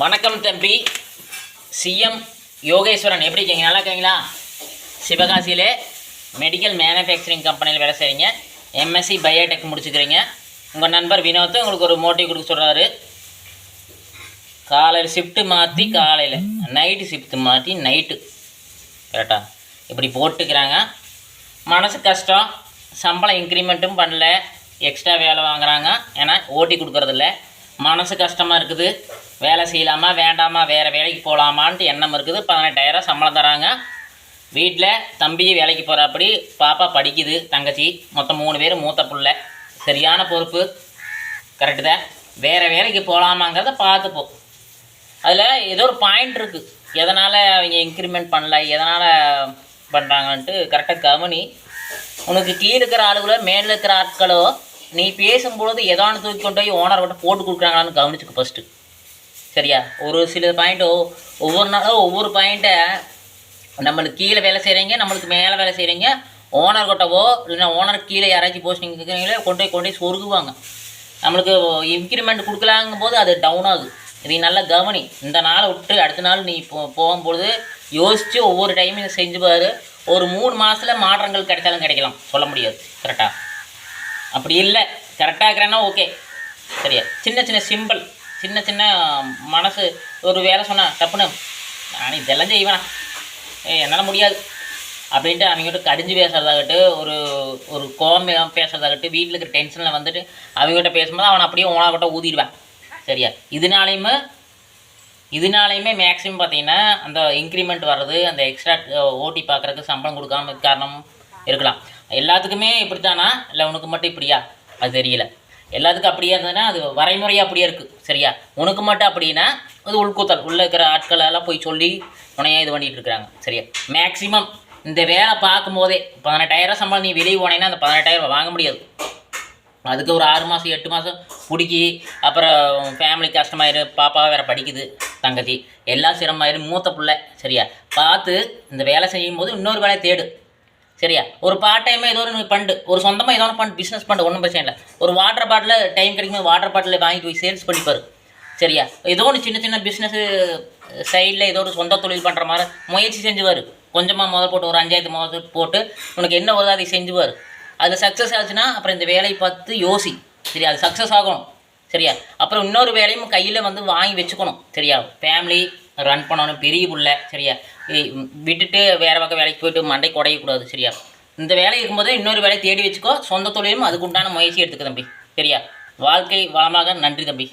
வணக்கம் தம்பி. சிஎம் யோகேஸ்வரன் எப்படி இருக்கீங்க? நல்லா இருக்கீங்களா? சிவகாசியிலே மெடிக்கல் மேனுஃபேக்சரிங் கம்பெனியில் வேலை செய்கிறீங்க எம்எஸ்சி பயோடெக் முடிச்சுக்கிறீங்க. உங்கள் நண்பர் வினோத்து உங்களுக்கு ஒரு மோட்டிவ் கொடுக்க சொல்கிறாரு காலையில் ஷிஃப்ட்டு மாற்றி காலையில் நைட்டு ஷிஃப்ட்டு மாற்றி நைட்டு கரெக்டா இப்படி போட்டுக்கிறாங்க. மனசு கஷ்டம். சம்பளம் இன்க்ரிமெண்ட்டும் பண்ணல. எக்ஸ்ட்ரா வேலை வாங்குகிறாங்க ஏன்னா ஓட்டி கொடுக்குறதில்ல. மனசு கஷ்டமாக இருக்குது. வேலை செய்யலாமா வேண்டாமா வேறு வேலைக்கு போகலாமான்ட்டு எண்ணம் இருக்குது. பதினெட்டாயிரம் சம்பளம் தராங்க. வீட்டில் தம்பி வேலைக்கு போகிறாப்படி பாப்பா படிக்குது தங்கச்சி மொத்தம் மூணு பேர் மூத்த பிள்ளை. சரியான பொறுப்பு. கரெக்டு தான். வேறு வேலைக்கு போகலாமாங்கிறத பார்த்துப்போம். அதில் ஏதோ ஒரு பாயிண்ட் இருக்குது எதனால் அவங்க இன்க்ரிமெண்ட் பண்ணல எதனால் பண்ணுறாங்கன்ட்டு கரெக்டாக கவனி. உனக்கு கீழே இருக்கிற ஆளுகளோ மேலே இருக்கிற ஆட்களோ நீ பேசும்பொழுது எதானு தூக்கி கொண்டு போய் ஓனர் கிட்ட போட்டு கொடுக்குறாங்களான்னு கவனிச்சுக்கு ஃபஸ்ட்டு சரியா? ஒரு சில பாயிண்ட்டோ ஒவ்வொரு நாளும் ஒவ்வொரு பாயிண்ட்டை நம்மளுக்கு கீழே வேலை செய்கிறீங்க நம்மளுக்கு மேலே வேலை செய்கிறீங்க ஓனர் கிட்டவோ இல்லைன்னா ஓனர் கீழே யாராச்சும் போஸ்டிங் இருக்கிறீங்களோ கொண்டு போய் கொண்டு போய் சொருகுவாங்க. நம்மளுக்கு இன்க்ரிமெண்ட் கொடுக்கலாங்கும் போது அது டவுன் ஆகுது. நீ நல்லா கவனி. இந்த நாளை விட்டு அடுத்த நாள் நீ போ போகும்பொழுது யோசித்து ஒவ்வொரு டைமும் செஞ்சு பாரு. ஒரு மூணு மாதத்தில் மாற்றங்கள் கிடைச்சாலும் கிடைக்கலாம். சொல்ல முடியாது. கரெக்டாக அப்படி இல்லை. கரெக்டாக இருக்கிறேன்னா ஓகே சரியா? சின்ன சின்ன சிம்பிள் சின்ன சின்ன மனசு ஒரு வேலை சொன்னால் டப்புன்னு நான் இதெல்லாம் செய்வேனா? என்னால் முடியாது. அப்படின்ட்டு அவங்ககிட்ட கடிஞ்சு பேசுறதாகட்டும் ஒரு ஒரு கோவம் பேசுறதாகட்டும் வீட்டில் இருக்கிற டென்ஷனில் வந்துட்டு அவங்ககிட்ட பேசும்போது அவனை அப்படியே ஓனாகிட்ட ஊதிடுவேன். சரியா? இதனாலையுமே இதனாலையுமே மேக்ஸிமம் பார்த்தீங்கன்னா அந்த இன்க்ரிமெண்ட் வர்றது அந்த எக்ஸ்ட்ரா ஓட்டி பார்க்குறதுக்கு சம்பளம் கொடுக்காம காரணம் இருக்கலாம். எல்லாத்துக்குமே இப்படித்தானா? இல்லை உனக்கு மட்டும் இப்படியா? அது தெரியல. எல்லாத்துக்கும் அப்படியே இருந்ததுன்னா அது வரைமுறையாக அப்படியே இருக்குது சரியா? உனக்கு மட்டும் அப்படின்னா அது உள்கூத்தல் உள்ளே இருக்கிற ஆட்களெல்லாம் போய் சொல்லி உனையாக இது பண்ணிகிட்டு இருக்கிறாங்க சரியா? மேக்ஸிமம் இந்த வேலை பார்க்கும்போதே பதினெட்டாயிரம் சம்பளம் நீ வெளியே போனேன்னா அந்த பதினெட்டாயிரம் வாங்க முடியாது. அதுக்கு ஒரு ஆறு மாதம் எட்டு மாதம் பிடிக்கி அப்புறம் ஃபேமிலி கஷ்டமாயிரு பாப்பா வேறு படிக்குது தங்கச்சி. எல்லாம் சிரமமாயிரு மூத்த பிள்ளை சரியா? பார்த்து இந்த வேலை செய்யும் போது இன்னொரு வேலையை தேடு. சரியா? ஒரு பார்ட் டைமாக ஏதோ ஒரு பண்ணு ஒரு சொந்தமாக ஏதோ ஒன்று பண்ணு பிஸ்னஸ் பண்ணு ஒன்றும் பிரச்சனை இல்லை. ஒரு வாட்டர் பாட்டில் டைம் கிடைக்கும்போது வாட்டர் பாட்டில் வாங்கிட்டு போய் சேல்ஸ் பண்ணிப்பார். சரியா? ஏதோ ஒன்று சின்ன சின்ன பிஸ்னஸ்ஸு சைடில் ஏதோ ஒரு சொந்த தொழில் பண்ணுற மாதிரி முயற்சி செஞ்சுவார். கொஞ்சமாக முதல் போட்டு ஒரு அஞ்சாயிரத்து முதல் போட்டு உனக்கு என்ன வருதோ அதை செஞ்சுவார். அது சக்ஸஸ் ஆச்சுன்னா அப்புறம் இந்த வேலையை பார்த்து யோசி. சரியா? அது சக்ஸஸ் ஆகணும். சரியா? அப்புறம் இன்னொரு வேலையும் கையில் வந்து வாங்கி வச்சுக்கணும். சரியா? ஃபேமிலி ரன் பண்ணணும். பெரிய பிள்ளை. சரியா? விட்டுட்டு வேறு பக்கம் வேலைக்கு போயிட்டு மண்டை குடையக்கூடாது சரியா? இந்த வேலை இருக்கும்போதே இன்னொரு வேலையை தேடி வச்சுக்கோ. சொந்த தொழிலும் அதுக்குண்டான முயற்சி எடுத்துக்க தம்பி சரியா? வாழ்க்கை வளமாக நன்றி தம்பி.